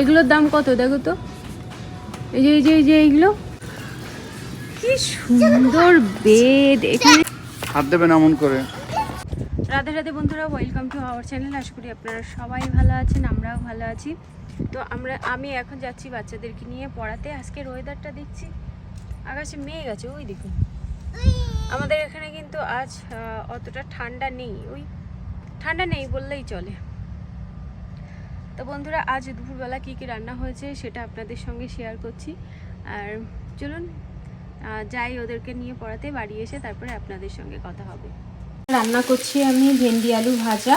এগুলোর দাম কত? দেখো তো। এই যে এই যে এই যে এইগুলো। কি সুন্দর বেড এখানে হাত দেবেন এমন করে। রাধে রাধে বন্ধুরা ওয়েলকাম টু আওয়ার চ্যানেল আশা করি আপনারা সবাই ভালো আছেন আমরাও ভালো আছি। তো আমরা আমি এখন যাচ্ছি বাচ্চাদেরকে নিয়ে পড়াতে। আজকের ওয়েদারটা দেখছি আকাশে মেঘ আছে ওই দেখুন। আমাদের এখানে কিন্তু আজ অতটা ঠান্ডা নেই ওই ঠান্ডা নেই বললেই চলে। তো বন্ধুরা, আজ দুপুরবেলা কী কী রান্না হয়েছে সেটা আপনাদের সঙ্গে শেয়ার করছি। আর চলুন যাই ওদেরকে নিয়ে পড়াতে, বাড়ি এসে তারপরে আপনাদের সঙ্গে কথা হবে। রান্না করছি আমি ভেন্ডি আলু ভাজা,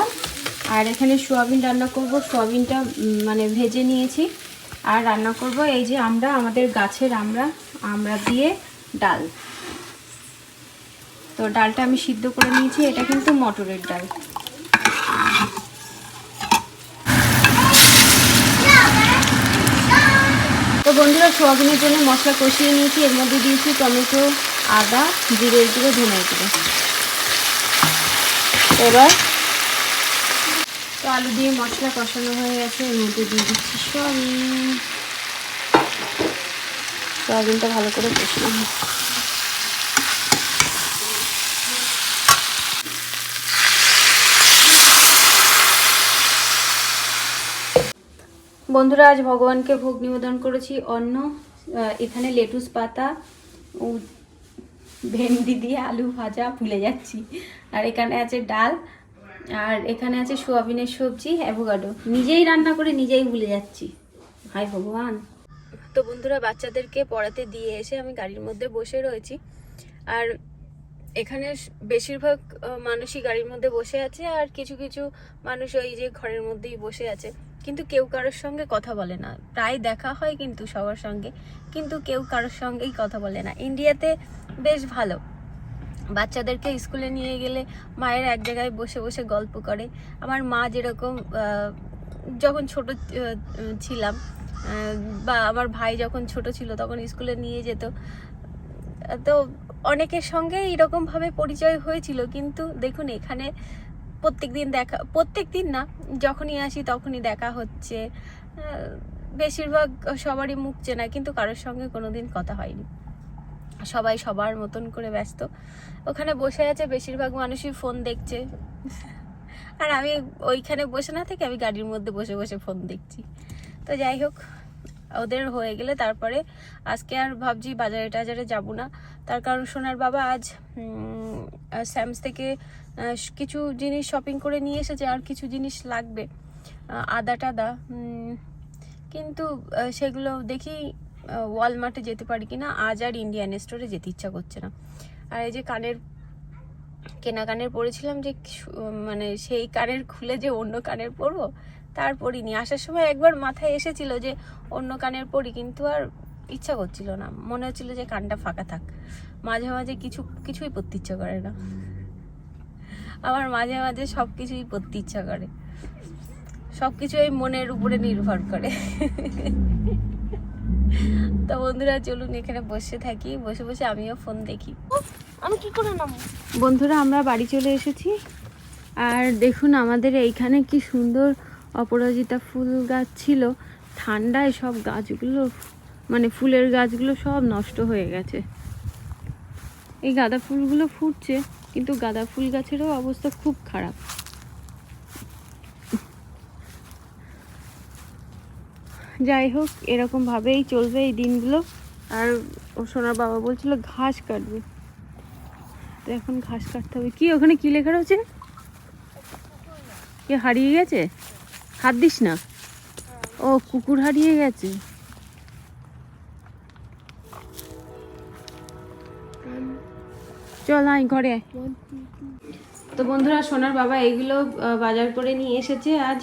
আর এখানে সোয়াবিন রান্না করব। সোয়াবিনটা মানে ভেজে নিয়েছি। আর রান্না করব এই যে আমরা, আমাদের গাছের আমরা আমরা দিয়ে ডাল। তো ডালটা আমি সিদ্ধ করে নিয়েছি, এটা কিন্তু মটরের ডাল। বন্ধুরা, সোয়াবিনের জন্য মশলা কষিয়ে নিয়েছি। এর মধ্যে দিয়েছি টমেটো, আদা জিরের গুঁড়ো ধনে গুঁড়ো। এবার তো আলু দিয়ে মশলা কষানো হয়ে গেছে। এর মধ্যে দিয়ে দিচ্ছি সোয়াবিন। সোয়াবিনটা ভালো করে কষানো হয়। বন্ধুরা, আজ ভগবানকে ভোগ নিবেদন করেছি। অন্ন এখানে লেটুস পাতা ভেন্ডি দিয়ে আলু ভাজা ভুলে যাচ্ছি। আর এখানে আছে ডাল, আর এখানে আছে সোয়াবিনের সবজি, অ্যাভোকাডো। নিজেই রান্না করে নিজেই ভুলে যাচ্ছি। হাই ভগবান। তো বন্ধুরা, বাচ্চাদেরকে পড়াতে দিয়ে এসে আমি গাড়ির মধ্যে বসে রয়েছি। আর এখানে বেশিরভাগ মানুষই গাড়ির মধ্যে বসে আছে, আর কিছু কিছু মানুষ ওই যে ঘরের মধ্যেই বসে আছে। কিন্তু কেউ কারোর সঙ্গে কথা বলে না। প্রায় দেখা হয় কিন্তু সবার সঙ্গে, কিন্তু কেউ কারোর সঙ্গেই কথা বলে না। ইন্ডিয়াতে বেশ ভালো। বাচ্চাদেরকে স্কুলে নিয়ে গেলে মায়ের এক জায়গায় বসে বসে গল্প করে। আমার মা যেরকম যখন ছোট ছিলাম বা আমার ভাই যখন ছোট ছিল তখন স্কুলে নিয়ে যেত। তো অনেকের সঙ্গে এরকম ভাবে পরিচয় হয়েছিল, কিন্তু দেখুন এখানে প্রত্যেক দিন দেখা প্রত্যেক দিন না, যখনই আসি তখনই দেখা হচ্ছে। বেশিরভাগ সবারই মুখ চেনা, কিন্তু কারোর সঙ্গে কোনো দিন কথা হয়নি। সবাই সবার মতন করে ব্যস্ত। ওখানে বসে আছে বেশিরভাগ মানুষই ফোন দেখছে। আর আমি ওইখানে বসে না থেকে আমি গাড়ির মধ্যে বসে বসে ফোন দেখছি। তো যাই হোক, ওদের হয়ে গেলে তারপরে আজকে আর ভাবছি বাজারে টাজারে যাব না। তার কারণ সোনার বাবা আজ স্যামস থেকে কিছু জিনিস শপিং করে নিয়ে এসেছে আর কিছু জিনিস লাগবে আদা টাদা কিন্তু সেগুলো দেখি ওয়ালমার্টে যেতে পারি কিনা, আজ আর ইন্ডিয়ান স্টোরে যেতে ইচ্ছা করছে না। আর এই যে কানের কেনা কানের পরেছিলাম যে মানে সেই কানের খুলে যে অন্য কানের পরবো, তার পরিনি। আসার সময় একবার মাথায় এসেছিল যে অন্য কানের পরি, কিন্তু আর ইচ্ছা করছিল না। মনে হচ্ছিল যে কানটা ফাঁকা থাক। মাঝে মাঝে কিছু, কিছুই পরতে ইচ্ছা করে না। আমার মাঝে মাঝে সব কিছুই পরতে ইচ্ছা করে। সব কিছু এই মনের উপরে নির্ভর করে। তো বন্ধুরা চলুন এখানে বসে থাকি। বসে বসে আমিও ফোন দেখি। আমি কি করে নাম বন্ধুরা আমরা বাড়ি চলে এসেছি। আর দেখুন আমাদের এইখানে কি সুন্দর অপরাজিতা ফুল গাছ ছিল। ঠান্ডায় সব গাছগুলো মানে ফুলের গাছগুলো সব নষ্ট হয়ে গেছে। এই গাঁদা ফুলগুলো ফুটছে। কিন্তু গাঁদা ফুল গাছেরও অবস্থা খুব খারাপ। যাই হোক, এরকম ভাবেই চলবে এই দিনগুলো। আর ও সোনার বাবা বলছিল ঘাস কাটবে। তো এখন ঘাস কাটতে হবে। কি, ওখানে কি লেখা রয়েছে? কে হারিয়ে গেছে? হাত দিস না। ও, কুকুর হারিয়ে গেছে। চল ঘরে তো বন্ধুরা সোনার বাবা এইগুলো বাজার করে নিয়ে এসেছে আজ।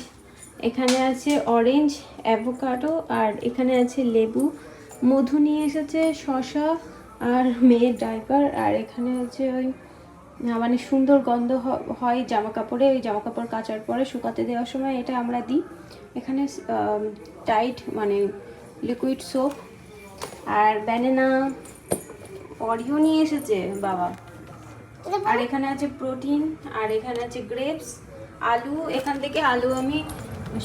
এখানে আছে অরেঞ্জ অ্যাভোকাডো আর এখানে আছে লেবু। মধু নিয়ে এসেছে শসা আর মেয়ের ডাইপার আর এখানে আছে ওই মানে সুন্দর গন্ধ হয় জামা কাপড়ে ওই জামা কাপড় কাচার পরে শুকাতে দেওয়ার সময় এটা আমরা দিই। এখানে টাইট মানে লিকুইড সোপ আর ব্যানানা অরিও নিয়ে এসেছে বাবা। আর এখানে আছে প্রোটিন, আর এখানে আছে গ্রেপস, আলু, এখান থেকে আলু আমি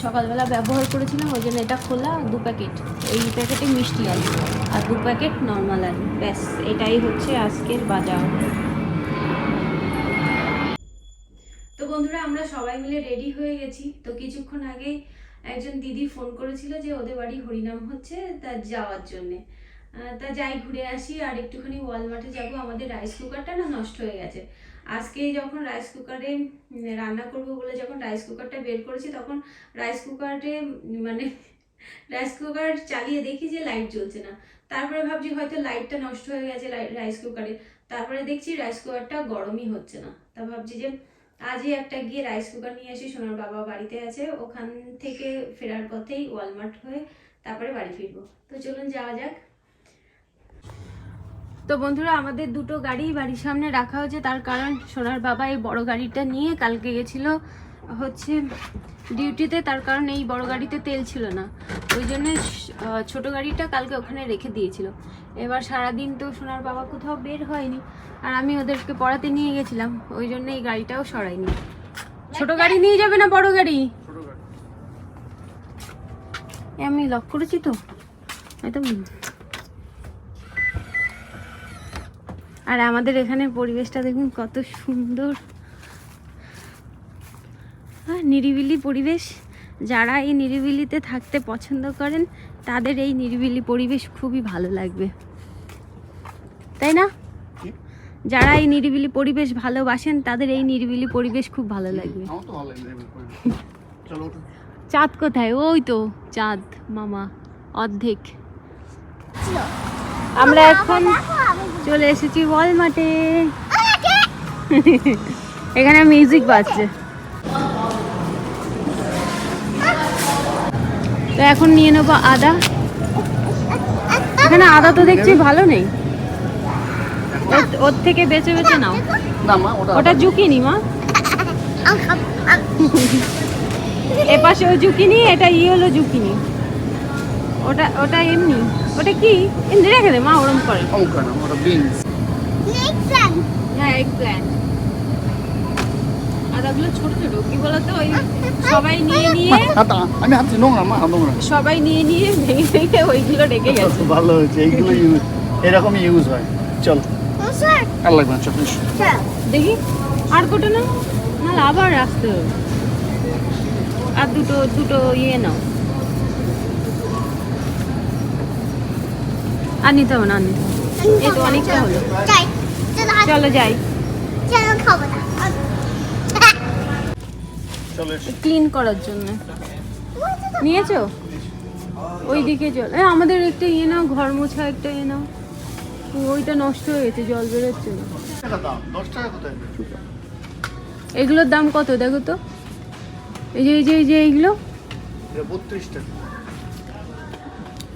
সকালবেলা ব্যবহার করেছিলাম, ওই জন্য এটা খোলা দু প্যাকেট। এই প্যাকেটে মিষ্টি আলু, আর দু প্যাকেট নর্মাল আলু। ব্যাস, এটাই হচ্ছে আজকের বাজার। তো বন্ধুরা, আমরা সবাই মিলে রেডি হয়ে গেছি। তো কিছুক্ষণ আগে একজন দিদি ফোন করেছিল যে ওদের বাড়ি হরিনাম হচ্ছে, তা যাওয়ার জন্যে। তা যাই ঘুরে আসি, আর একটুখানি ওয়ালমার্টে যাব। আমাদের রাইস কুকারটা না নষ্ট হয়ে গেছে। আজকে যখন রাইস কুকারে রান্না করব বলে যখন রাইস কুকারটা বের করেছি, তখন রাইস কুকারে মানে রাইস কুকার চালিয়ে দেখি যে লাইট জ্বলছে না। তারপরে ভাবছি হয়তো লাইটটা নষ্ট হয়ে গেছে রাইস কুকারে তারপরে দেখছি রাইস কুকারটা গরমই হচ্ছে না। তা ভাবছি যে আজই একটা গিয়ে রাইস কুকার নিয়ে আসি সোনার বাবা বাড়িতে আছে, ওখান থেকে ফেরার পথেই ওয়ালমার্ট হয়ে তারপরে বাড়ি ফিরবো। তো চলুন যাওয়া যাক। তো বন্ধুরা আমাদের দুটো গাড়ি বাড়ির সামনে রাখা হয়েছে। তার কারণ সোনার বাবা এই বড় গাড়িটা নিয়ে কালকে গেছিল হচ্ছে ডিউটিতে। তার কারণ এই বড় গাড়িতে তেল ছিল না। ওই জন্য ছোট গাড়িটা কালকে ওখানে রেখে দিয়েছিল। এবার সারাদিন তো সোনার বাবা কোথাও বের হয়নি। আর আমি ওদেরকে পড়াতে নিয়ে গেছিলাম। ওই জন্য এই গাড়িটাও সরাইনি। ছোট গাড়ি নিয়ে যাবে না বড় গাড়ি? আমি লক করেছি তো? একদম আর আমাদের এখানে পরিবেশটা দেখুন কত সুন্দর। নিরিবিলি পরিবেশ। যারা এই নিরিবিলিতে থাকতে পছন্দ করেন তাদের এই নিরিবিলি পরিবেশ খুবই ভালো লাগবে। তাই না? যারা এই নিরিবিলি পরিবেশ ভালোবাসেন তাদের এই নিরিবিলি পরিবেশ খুব ভালো লাগবে। চাঁদ কোথায়? ওই তো চাঁদ মামা অর্ধেক। আমরা এখন চলে এসেছি ওয়ালমার্টে এখানে মিউজিক বাজছে। তো এখন নিয়ে নেব আদা। এখানে আদা তো দেখছি ভালো নেই। ওর- ওর থেকে বেছে বেছে নাও। ওটা ওটা ঝুঁকিনি মা। এপাশেও ঝুঁকিনি এটা ই হলো ঝুঁকিনি। ওটা ওটা এমনি। ওটা কি? এমনি রেখে দে মা ওরম করে। না ওটা বিনস হ্যাঁ এগ প্ল্যান্ট আদাগুলো ছোট ছোট কি বলতো? ওই সবাই নিয়ে নিয়ে আমি হাত নোংরা মা নোংরা। সবাই নিয়ে নিয়ে ভেঙে ভেঙে ওইগুলো রেখে গেছে। ভালো হয়েছে এইগুলো ইউজ এরকম ইউজ হয়। চল। আর লাগবে না চল দেখি আর কোটা না? নাহলে আবার আসতে হবে। আর দুটো দুটো ইয়ে নাও। আর নিতে হবে না আর নিতে। এই তো অনেকটা হলো। চলো যাই। ক্লিন করার জন্য। নিয়েছো? ওইদিকে জল এ আমাদের একটা ইয়ে নাও ঘর মোছা একটা ইয়ে নাও। ওইটা নষ্ট হয়ে গেছে জল বেরোচ্ছে। এগুলোর দাম কত দেখো তো? এই যে এই যে এই যে এইগুলো? বত্রিশ টাকা।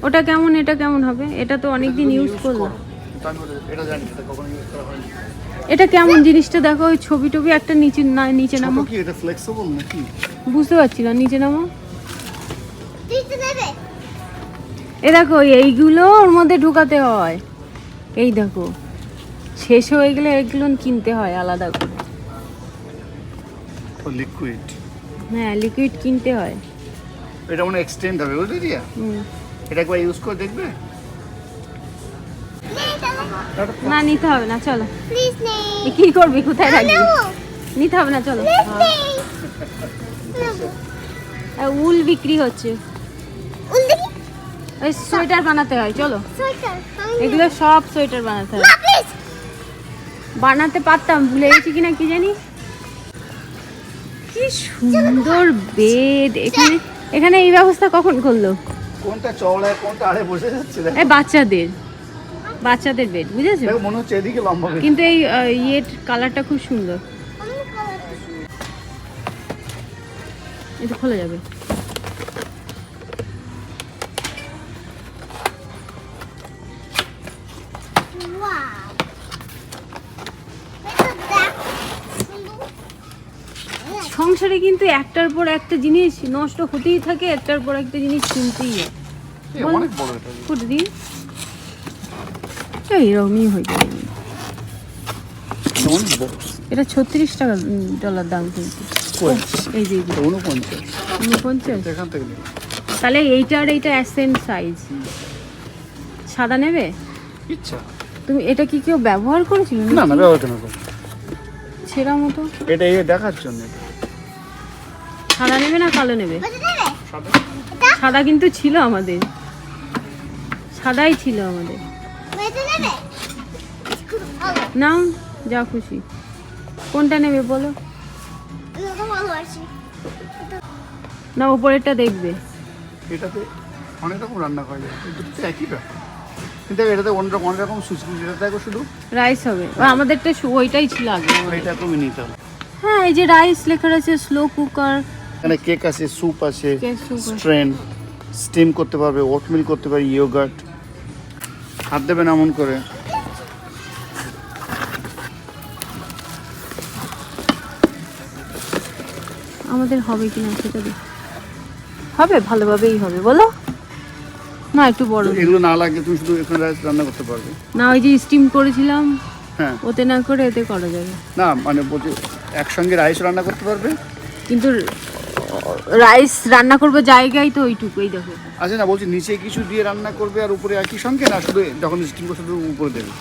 ওটা কেমন এটা কেমন হবে? এটা তো অনেকদিন ইউজ করলাম। করো। তা আমি ওটা- এটা জানি এটা কখনো ইউজ করা হয়নি। এটা কেমন জিনিসটা? দেখো ওই ছবি টবি একটা নিচে না নিচে নামো। কি এটা ফ্লেক্সিবল নাকি? বুঝতে পারছি না নিচে নামো। এ দেখো এইগুলো ওর মধ্যে ঢুকাতে হয়। এই দেখো শেষ হয়ে গেলে এগুলো কিনতে হয় আলাদা করে। লিকুইড হ্যাঁ লিকুইড কিনতে হয়। এটা মনে এক্সটেন্ড হবে বুঝলি দিয়া হুম। এটা একবার ইউজ করে দেখবে? না নিতে হবে না চলো। কি করবি কোথায় রাখবি? নিতে হবে না চলো। উল বিক্রি হচ্ছে। ওই সোয়েটার বানাতে হয় চলো। এগুলো সব সোয়েটার বানাতে হয়। বানাতে পারতাম ভুলে গেছি কিনা কি জানি? কি সুন্দর বেড এখানে এখানে এই ব্যবস্থা কখন করল? কোনটা চওড়ায় কোনটা আড়ে বসে যাচ্ছে দেখো। এই বাচ্চাদের বাচ্চাদের বেড বুঝেছ? মনে হচ্ছে এদিকে লম্বা। কিন্তু এই ইয়ের কালারটা খুব সুন্দর। এটা খোলা যাবে। সংসারে কিন্তু একটার পর একটা জিনিস নষ্ট হতেই থাকে একটার পর একটা জিনিস কিনতেই হয়। এটা ফুটে এইরকমই হয়ে যাবে এটা এটা ছত্রিশ টাকা ডলার দাম কিন্তু। এই যে উনপঞ্চাশ। তাহলে এইটা আর এইটা অ্যাসেন্ট সাইজ সাদা নেবে? ইচ্ছা। তুমি এটা কি কেউ ব্যবহার করেছিল না না ব্যবহার কেন ছেঁড়া মতো? এটা এই দেখার জন্য সাদা নেবে না কালো নেবে? সাদা। সাদা কিন্তু ছিল আমাদের। সাদাই ছিল আমাদের। নাও যা খুশি। কোনটা নেবে বলো? না উপরেরটা দেখবে। এটাতে অনেক রকম রান্না করা যায় কিন্তু তো একই ব্যাপার। কিন্তু এটাতে অন্য রকম অনেক রকম এটা দেখো শুধু। রাইস হবে। আমাদেরটা ওইটাই ছিল আগে। এটা তুমি নিতে হবে। হ্যাঁ এই যে রাইস লেখা রয়েছে স্লো কুকার এখানে কেক আছে স্যুপ আছে। স্ট্রেন স্টিম করতে পারবে ওটমিল করতে পারবে ইয়োগার্ট। হাত দেবেন এমন করে। আমাদের হবে কি না সেটা হবে ভালোভাবেই হবে বলো। না একটু বড়। এগুলো না লাগে তুমি শুধু এখানে রাইস রান্না করতে পারবে। না ওই যে স্টিম করেছিলাম হ্যাঁ। ওতে না করে এতে করা যাবে। না মানে বলছি একসঙ্গে রাইস রান্না করতে পারবে? কিন্তু রাইস রান্না করব জায়গায় তো ওইটুকুই দেখো। আচ্ছা না বলছি নিচে কিছু দিয়ে রান্না করবে আর উপরে একই সঙ্গে না শুধু যখন স্টিম করতে শুধু উপরে দেবে?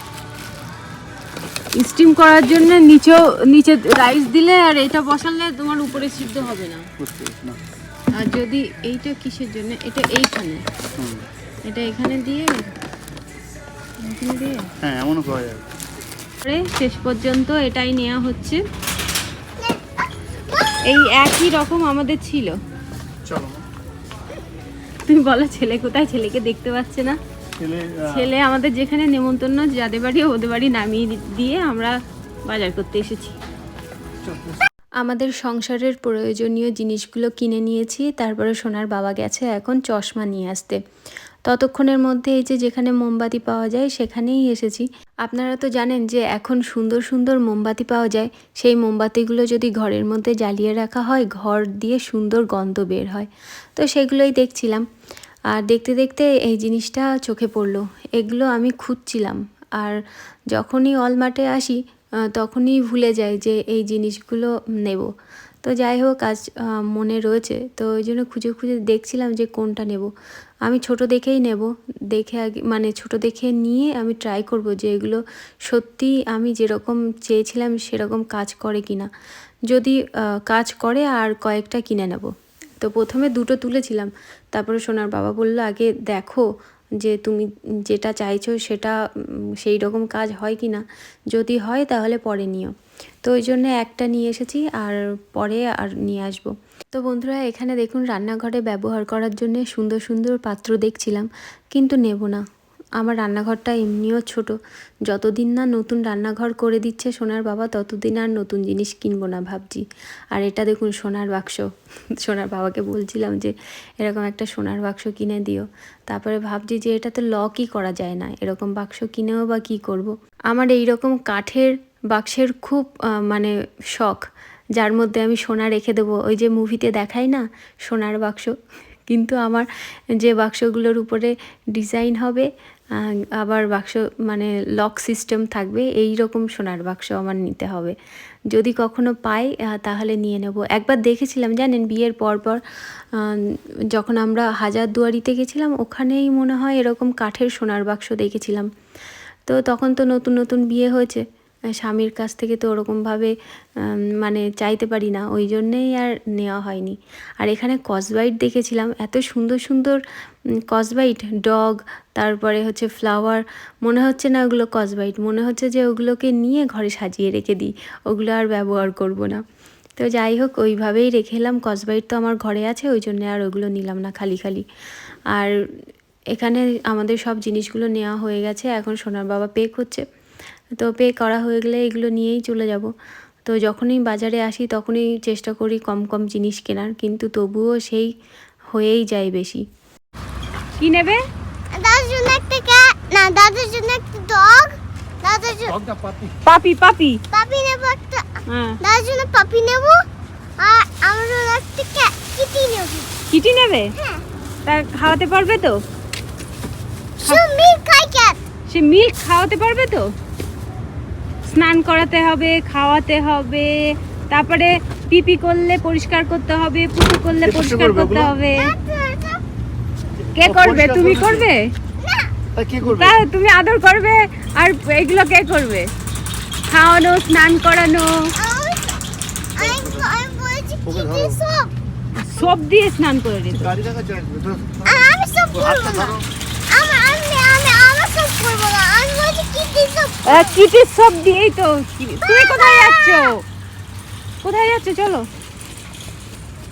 স্টিম করার জন্য নিচেও নিচে রাইস দিলে আর এটা বসালে তোমার উপরে সিদ্ধ হবে না। বুঝতে না। আর যদি এইটা কিসের জন্য? এটা এইখানে। এটা এখানে দিয়ে এখানে দিয়ে। হ্যাঁ এমনও করা যাবে শেষ পর্যন্ত এটাই নেওয়া হচ্ছে। এই একই রকম আমাদের ছিল। চলো। তুমি বলো ছেলে কোথায়? ছেলেকে দেখতে পাচ্ছে না। ছেলে আমাদের যেখানে নেমন্তন্ন যাদের বাড়ি ওদের বাড়ি নামিয়ে দিয়ে আমরা বাজার করতে এসেছি। আমাদের সংসারের প্রয়োজনীয় জিনিসগুলো কিনে নিয়েছি তারপরে সোনার বাবা গেছে এখন চশমা নিয়ে আসতে। ততক্ষণের মধ্যে এই যে যেখানে মোমবাতি পাওয়া যায় সেখানেই এসেছি। আপনারা তো জানেন যে এখন সুন্দর সুন্দর মোমবাতি পাওয়া যায়। সেই মোমবাতিগুলো যদি ঘরের মধ্যে জ্বালিয়ে রাখা হয়, ঘর দিয়ে সুন্দর গন্ধ বের হয়। তো সেগুলোই দেখছিলাম। আর দেখতে দেখতে এই জিনিসটা চোখে পড়ল। এগুলো আমি খুঁজছিলাম। আর যখনই অলমার্টে আসি তখনই ভুলে যাই যে এই জিনিসগুলো নেব। তো যাই হোক, আজ মনে রয়েছে। তো ওই জন্য খুঁজে খুঁজে দেখছিলাম যে কোনটা নেব। আমি ছোট দেখেই নেব। দেখে আগে মানে ছোট দেখে নিয়ে আমি ট্রাই করব যে এগুলো সত্যি আমি যেরকম চেয়েছিলাম সেরকম কাজ করে কি না যদি কাজ করে আর কয়েকটা কিনে নেব। তো প্রথমে দুটো তুলেছিলাম। তারপরে সোনার বাবা বলল, আগে দেখো যে তুমি যেটা চাইছো সেটা সেই রকম কাজ হয় কি না যদি হয় তাহলে পরে নিও। তো ওই জন্য একটা নিয়ে এসেছি আর পরে আর নিয়ে আসব। তো বন্ধুরা, এখানে দেখুন রান্নাঘরে ব্যবহার করার জন্য সুন্দর সুন্দর পাত্র দেখছিলাম, কিন্তু নেব না। আমার রান্নাঘরটা এমনিও ছোট। যতদিন না নতুন রান্নাঘর করে দিচ্ছে সোনার বাবা, ততদিন আর নতুন জিনিস কিনবো না ভাবছি। আর এটা দেখুন, সোনার বাক্স। সোনার বাবাকে বলছিলাম যে, এরকম একটা সোনার বাক্স কিনে দিও। তারপরে ভাবছি যে এটা তো লকই করা যায় না। এরকম বাক্স কিনেও বা কী করব। আমার এই রকম কাঠের বাক্সের খুব মানে শখ, যার মধ্যে আমি সোনা রেখে দেবো। ওই যে মুভিতে দেখাই না, সোনার বাক্স? কিন্তু আমার যে বাক্সগুলোর উপরে ডিজাইন হবে আবার বাক্স মানে লক সিস্টেম থাকবে এই রকম সোনার বাক্স আমার নিতে হবে। যদি কখনো পাই তাহলে নিয়ে নেব। একবার দেখেছিলাম, জানেন, বিয়ের পর পর যখন আমরা হাজার দুয়ারিতে গেছিলাম, ওখানেই মনে হয় এরকম কাঠের সোনার বাক্স দেখেছিলাম। তো তখন তো নতুন নতুন বিয়ে হয়েছে। স্বামীর কাছ থেকে তো ওরকমভাবে মানে চাইতে পারি না, ওই জন্যেই আর নেওয়া হয়নি। আর এখানে কসবাইট দেখেছিলাম, এত সুন্দর সুন্দর কসবাইট ডগ তারপরে হচ্ছে ফ্লাওয়ার মনে হচ্ছে না ওগুলো কসবাইট মনে হচ্ছে যে ওগুলোকে নিয়ে ঘরে সাজিয়ে রেখে দিই, ওগুলো আর ব্যবহার করব না। তো যাই হোক, ওইভাবেই রেখে এলাম কসবাইট তো আমার ঘরে আছে, ওই জন্য আর ওগুলো নিলাম না খালি খালি। আর এখানে আমাদের সব জিনিসগুলো নেওয়া হয়ে গেছে, এখন সোনার বাবা পে করছে। তো পে করা হয়ে গেলে এগুলো নিয়েই চলে যাব। তো যখনই বাজারে আসি তখনই চেষ্টা করি কম কম জিনিস কেনার কিন্তু তবুও সেই হয়েই যায় বেশি। কি নেবে? দাদার জন্য একটা ক্যাট না দাদার জন্য একটা ডগ দাদার জন্য পাপি। পাপি পাপি। নেব একটা। হ্যাঁ। দাদার জন্য পাপি নেব আর আমার জন্য একটা ক্যাট কিটি নেব। কিটি নেবে? হ্যাঁ। তা খাওয়াতে পারবে তো? মিল্ক খাই ক্যাট সে মিল্ক খাওয়াতে পারবে তো? স্নান করাতে হবে খাওয়াতে হবে তারপরে পিপি করলে পরিষ্কার করতে হবে পুপু করলে পরিষ্কার করতে হবে। কে করবে? তুমি করবে? করবে? তা কি করবে? তা তুমি আদর করবে? আর এগুলো কে করবে? খাওয়ানো স্নান করানো? সব দিয়ে স্নান করে দিত গাড়ি রাখা যায় ভেতরে আর আমি সব ও, করব হাতটা না ধরো আমি আমি আমি আমার সব করব না আমি সব দিয়েই তো তুমি কোথায় যাচ্ছ? কোথায় যাচ্ছ? চলো।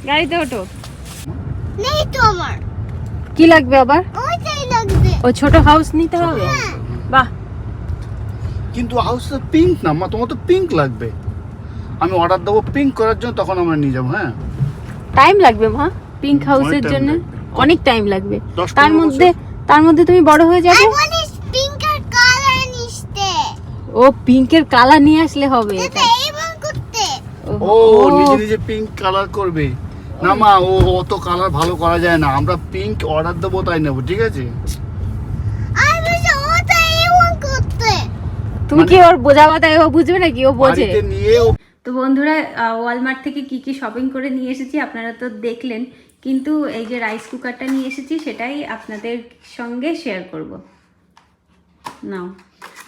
গাড়িতে ওঠো। নেই তো আমার। কি লাগবে আবার? ওইটাই লাগবে। ও ছোট হাউস নিতে হবে? হ্যাঁ। বাহ। কিন্তু হাউসটা পিঙ্ক না মা তোমার তো পিঙ্ক লাগবে। আমি অর্ডার দেবো পিঙ্ক করার জন্য তখন আমরা নিয়ে যাব হ্যাঁ? টাইম লাগবে মা পিঙ্ক হাউসের জন্য। অনেক টাইম লাগবে। তার মধ্যে তার মধ্যে তুমি বড় হয়ে যাবে আমি বলি পিঙ্কের কালার নিতে ও পিঙ্কের কালার নিয়ে আসলে হবে ও নিজে নিজে পিঙ্ক কালার করবে। না মা ও অত কালার ভালো করা যায় না। আমরা পিঙ্ক অর্ডার দেবো তাই নেব ঠিক আছে? তুমি কি ওর বোঝাবা তাই ও বুঝবে নাকি? ও বোঝে। নিয়ে তো বন্ধুরা ওয়ালমার্ট থেকে কি কি শপিং করে নিয়ে এসেছি আপনারা তো দেখলেন। কিন্তু এই যে রাইস কুকারটা নিয়ে এসেছি সেটাই আপনাদের সঙ্গে শেয়ার করব। নাও।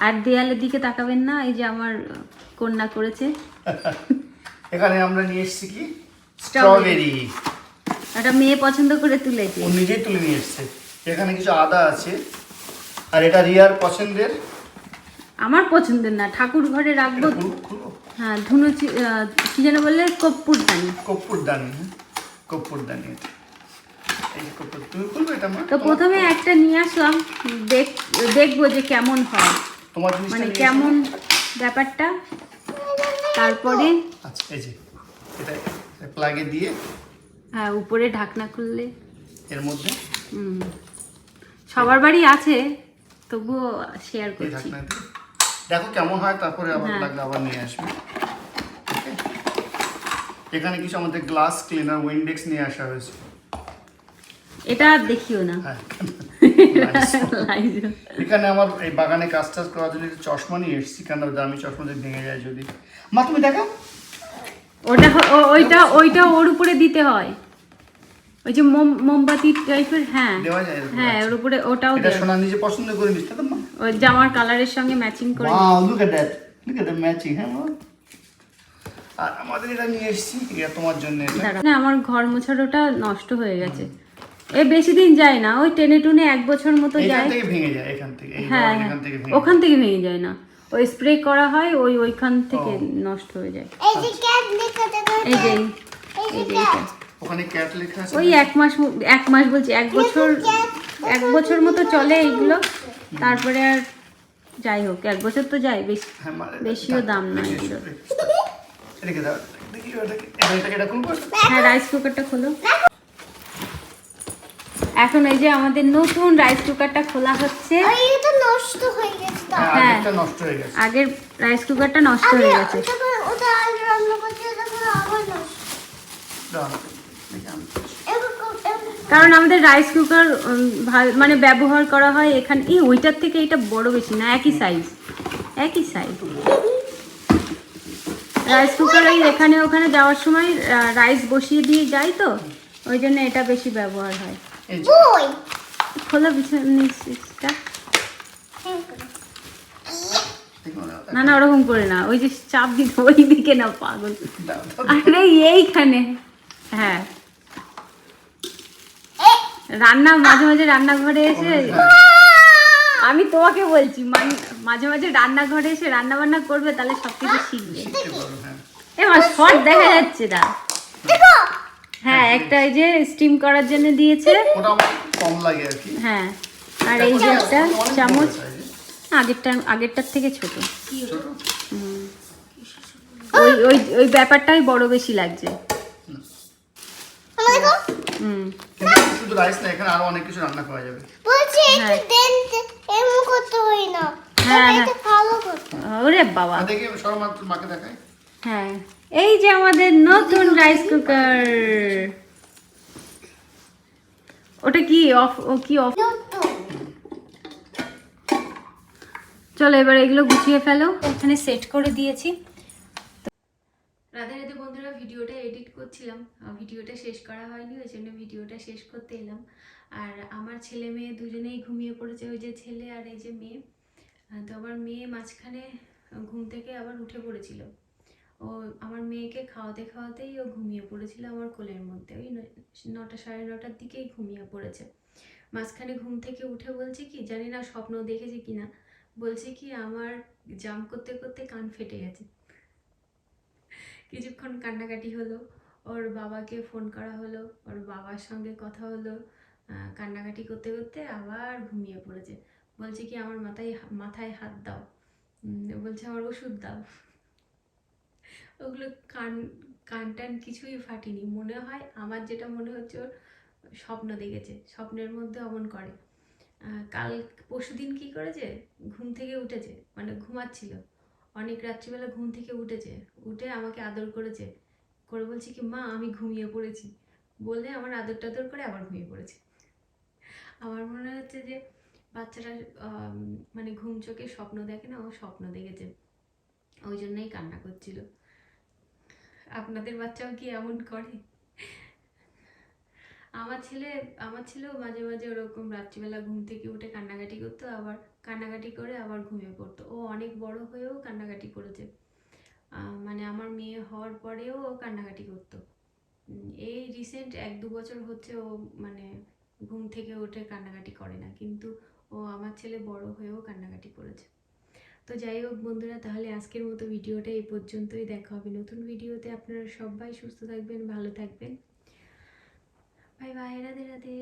আর দেয়ালের দিকে তাকাবেন না এই যে আমার কন্যা করেছে। এখানে আমরা নিয়ে এসেছি কি? স্ট্রবেরি একটা মেয়ে পছন্দ করে তুলেছে ও নিজেই তুলে নিয়ে এসেছে। এখানে কিছু আদা আছে। আর এটা রিয়ার পছন্দের? আমার পছন্দের না ঠাকুর ঘরে রাখব। এটা। হ্যাঁ ধুনো কি যেন বললে কপ্পুর দানি কর্পূর দানি হ্যাঁ কর্পূর দানি এটা। এটা তো প্রথমে একটা নিয়ে আসলাম দেখ দেখব যে কেমন হয়। তোমার জিনিসটা মানে কেমন ব্যাপারটা? তারপরে? আচ্ছা এই যে এটা প্লাগে দিয়ে হ্যাঁ উপরে ঢাকনা খুললে। এর মধ্যে? হুম, সবার বাড়ি আছে তবুও শেয়ার করছি। দেখো কেমন হয় তারপরে আবার হ্যাঁ। লাগলে আবার নিয়ে আসবে। এখানে কিছু আমাদের গ্লাস ক্লিনার উইন্ডেক্স নিয়ে আসা হয়েছে। এটা আর দেখিও না। হ্যাঁ। এখানে আমার এই বাগানে কাজ টাজ করার জন্য চশমা নিয়ে এসেছি কেন দামি চশমা যদি ভেঙে যায় যদি। মা তুমি দেখো ওটা ওইটা ওইটা ওর উপরে দিতে হয়। ওই যে মোম মোমবাতি টাইপের হ্যাঁ। হ্যাঁ ওর উপরে ওটাও এটা সোনা নিজে পছন্দ করে নিস তো মা? ওই জামার কালারের সঙ্গে ম্যাচিং করে wow look at that look at the matching হ্যাঁ মা? আর আমাদের এটা নিয়ে এসেছি এটা তোমার জন্য এটা। না আমার ঘর মোছানোটা নষ্ট হয়ে গেছে। এ বেশি দিন যায় না ওই টেনে টুনে এক বছর মতো এখান যায়। থেকে ভেঙে যায় এখান থেকে হ্যাঁ হ্যাঁ। এখান থেকে ভেঙে ওখান থেকে ভেঙে যায় না। ওই স্প্রে করা হয় ওই ওইখান থেকে নষ্ট হয়ে যায়। এই যে ক্যাট লেখা দেখো এই যে এই যে। ওখানে ক্যাট লেখা আছে ওই এক মাস এক মাস বলছি এক বছর এক বছর মতো চলে এইগুলো। তারপরে আর যাই হোক এক বছর তো যায় বেশি হ্যাঁ বেশিও দাম না এগুলো। এদিকে দাও দেখি এটা এটা খুলবো হ্যাঁ রাইস কুকারটা খোলো। এখন এই যে আমাদের নতুন রাইস কুকারটা খোলা হচ্ছে। আর এটা নষ্ট হয়ে গেছে হ্যাঁ হ্যাঁ। নষ্ট হয়ে গেছে। আগের রাইস কুকারটা নষ্ট হয়ে গেছে। ওটা কারণ আমাদের রাইস কুকার মানে ব্যবহার করা হয় এখানে এই ওইটার থেকে এটা বড় বেশি না একই সাইজ একই সাইজ রাইস কুকার ওই এখানে ওখানে যাওয়ার সময় রাইস বসিয়ে দিয়ে যাই তো ওই জন্য এটা বেশি ব্যবহার হয়। বই খোলা বিছানা হয়। না না ওরকম করে না। ওই যে চাপ দিতে ওই দিকে না পাগল। আরে এইখানে। হ্যাঁ। রান্না মাঝে মাঝে রান্নাঘরে এসে আমি তোমাকে বলছি মাঝে মাঝে রান্নাঘরে এসে রান্না বান্না করবে তাহলে সবকিছু শিখবে। পারো, হ্যাঁ। এবার শর্ট দেখা যাচ্ছে না। দেখো হ্যাঁ একটা এই যে স্টিম করার জন্য দিয়েছে। ওটা আমার কম লাগে আর কি। হ্যাঁ আর এই যে একটা চামচ। এর। আগেরটার আগেরটার থেকে ছোট। ছোট? ওই ওই ওই ব্যাপারটাই বড় বেশি লাগছে। আমার হুম। শুধু রাইস না এখানে আরও অনেক কিছু রান্না করা যাবে। বলছি একটু হ্যাঁ। দেন এমন করতে হয় না। হ্যাঁ, ভালো করতে। ওরে বাবা। দেখি সরমা তোর মাকে দেখাই। হ্যাঁ। এই যে আমাদের নতুন রাইস কুকার ওটা কি অফ ও কি অফ চলো এবার এগুলো গুছিয়ে ফেলো। এখানে সেট করে দিয়েছি। রাধে রাধে বন্ধুরা, ভিডিওটা এডিট করছিলাম। ভিডিওটা শেষ করা হয়নি, ওই জন্য ভিডিওটা শেষ করতে এলাম। আর আমার ছেলে মেয়ে দুজনেই ঘুমিয়ে পড়েছে, ওই যে ছেলে আর এই যে মেয়ে। তো আমার মেয়ে মাঝখানে ঘুম থেকে আবার উঠে পড়েছিল। ও আমার মেয়েকে খাওয়াতে খাওয়াতেই ও ঘুমিয়ে পড়েছিল আমার কোলের মধ্যে। ওই ন- নটা সাড়ে নটার দিকেই ঘুমিয়ে পড়েছে। মাঝখানে ঘুম থেকে উঠে বলছে কি, জানি না, স্বপ্ন দেখেছে কিনা বলছে কি, আমার জাম্প করতে করতে কান ফেটে গেছে। কিছুক্ষণ কান্নাকাটি হলো, ওর বাবাকে ফোন করা হলো, ওর বাবার সঙ্গে কথা হলো কান্নাকাটি করতে করতে আবার ঘুমিয়ে পড়েছে। বলছে কি, আমার মাথায় মাথায় হাত দাও। বলছে, আমার ওষুধ দাও। ওগুলো কান কান টান কিছুই ফাটিনি। মনে হয় আমার যেটা মনে হচ্ছে ওর স্বপ্ন দেখেছে, স্বপ্নের মধ্যে অমন করে। কাল পরশু দিন কী করেছে? ঘুম থেকে উঠেছে মানে ঘুমাচ্ছিল। অনেক রাত্রিবেলা ঘুম থেকে উঠেছে, উঠে আমাকে আদর করেছে। করে বলছে কি, মা, আমি ঘুমিয়ে পড়েছি। বললে আমার আদর টাদর করে আবার ঘুমিয়ে পড়েছে। আমার মনে হচ্ছে যে বাচ্চারা মানে ঘুম চোখে স্বপ্ন দেখে না, ও স্বপ্ন দেখেছে। ওই জন্যই কান্না করছিল। আপনাদের বাচ্চাও কি এমন করে? আমার ছেলে, আমার ছেলেও মাঝে মাঝে ওরকম রাত্রিবেলা ঘুম থেকে উঠে কান্নাকাটি করতো, আবার কান্নাকাটি করে আবার ঘুমিয়ে পড়তো। ও অনেক বড় হয়েও কান্নাকাটি করেছে। মানে আমার মেয়ে হওয়ার পরেও ও কান্নাকাটি করতো। এই রিসেন্ট এক দু বছর হচ্ছে ও মানে ঘুম থেকে উঠে কান্নাকাটি করে না, কিন্তু ও আমার ছেলে বড় হয়েও কান্নাকাটি করেছে। তো যাই হোক বন্ধুরা, তাহলে আজকের মতো ভিডিওটা এই পর্যন্তই। দেখা হবে নতুন ভিডিওতে। আপনারা সবাই সুস্থ থাকবেন, ভালো থাকবেন। Bye bye, Radhe Radhe.